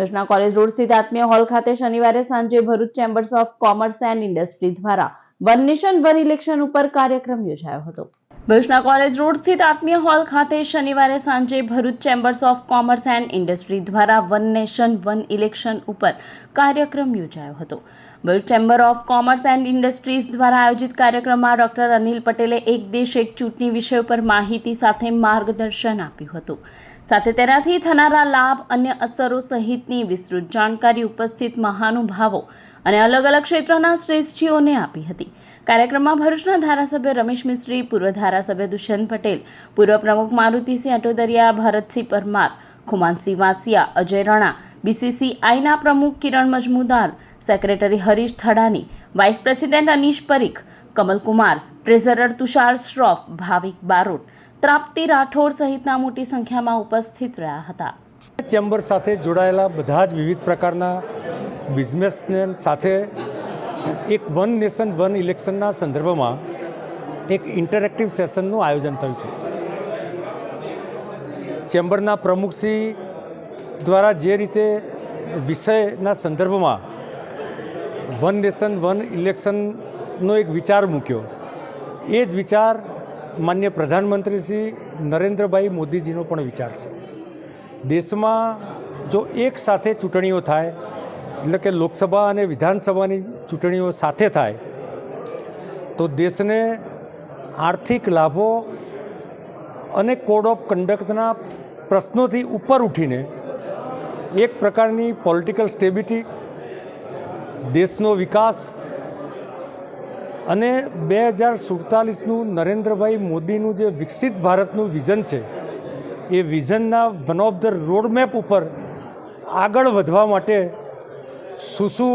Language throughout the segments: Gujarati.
ભુજના કોલેજ રોડ સ્થિત આત્મીય હોલ ખાતે શનિવારે સાંજે Bharuch chambers of commerce and industry દ્વારા વન નેશન, વન ઇલેક્શન ઉપર કાર્યક્રમ યોજાયો હતો. ભુજના કોલેજ રોડ સ્થિત આત્મીય હોલ ખાતે શનિવારે સાંજે Bharuch chambers of commerce and industry દ્વારા વન નેશન, વન ઇલેક્શન ઉપર કાર્યક્રમ યોજાયો હતો. Bharuch chamber of commerce and industries દ્વારા આયોજિત કાર્યક્રમમાં ડોક્ટર અનિલ પટેલે એક દેશ, એક ચૂંટણી વિષય ઉપર માહિતી સાથે માર્ગદર્શન આપ્યું હતું. સાથે તેનાથી થનારા લાભ, અન્ય અસરો સહિતની વિસ્તૃત જાણકારી ઉપસ્થિત મહાનુભાવો અને અલગ અલગ ક્ષેત્રોના શ્રેષ્ઠીઓને આપી હતી. કાર્યક્રમમાં ભરૂચના ધારાસભ્ય રમેશ મિસ્ત્રી, પૂર્વ ધારાસભ્ય દુષ્યંત પટેલ, પૂર્વ પ્રમુખ મારુતિસિંહ અટોદરિયા ભરતસિંહ પરમાર, ખુમાનસિંહ વાસિયા, અજય રણા, બીસીસીઆઈના પ્રમુખ Kiran Majmudar, secretary Harish Thadani, vice president Anish Parikh, Kamalkumar, treasurer Tushar Shroff, Bhavik Barot Trapti Rathod સહિતના મોટી સંખ્યામાં ઉપસ્થિત રહ્યા હતા. ચેમ્બર સાથે જોડાયેલા બધા જ વિવિધ પ્રકારના બિઝનેસમેન સાથે એક વન નેશન, વન ઇલેક્શનના સંદર્ભમાં એક ઇન્ટરેક્ટિવ સેશનનું આયોજન થયું હતું. ચેમ્બરના પ્રમુખશ્રી દ્વારા જે રીતે વિષયના સંદર્ભમાં વન નેશન, વન ઇલેક્શનનો એક વિચાર મૂક્યો, એ જ વિચાર માન્ય પ્રધાનમંત્રી શ્રી નરેન્દ્રભાઈ મોદીજીનો પણ વિચાર છે. દેશમાં જો એક સાથે ચૂંટણીઓ થાય, એટલે કે લોકસભા અને વિધાનસભાની ચૂંટણીઓ સાથે થાય, તો દેશને આર્થિક લાભો અને કોડ ઓફ કન્ડક્ટના પ્રશ્નોથી ઉપર ઉઠીને એક પ્રકારની પોલિટિકલ સ્ટેબિલિટી દેશનો વિકાસ અને બે હજાર સુડતાલીસનું નરેન્દ્રભાઈ મોદીનું જે વિકસિત ભારતનું વિઝન છે, એ વિઝનના વન ઓફ ધ રોડમેપ ઉપર આગળ વધવા માટે શું શું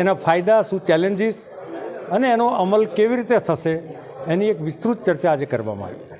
એના ફાયદા, શું ચેલેન્જીસ અને એનો અમલ કેવી રીતે થશે, એની એક વિસ્તૃત ચર્ચા આજે કરવામાં આવી.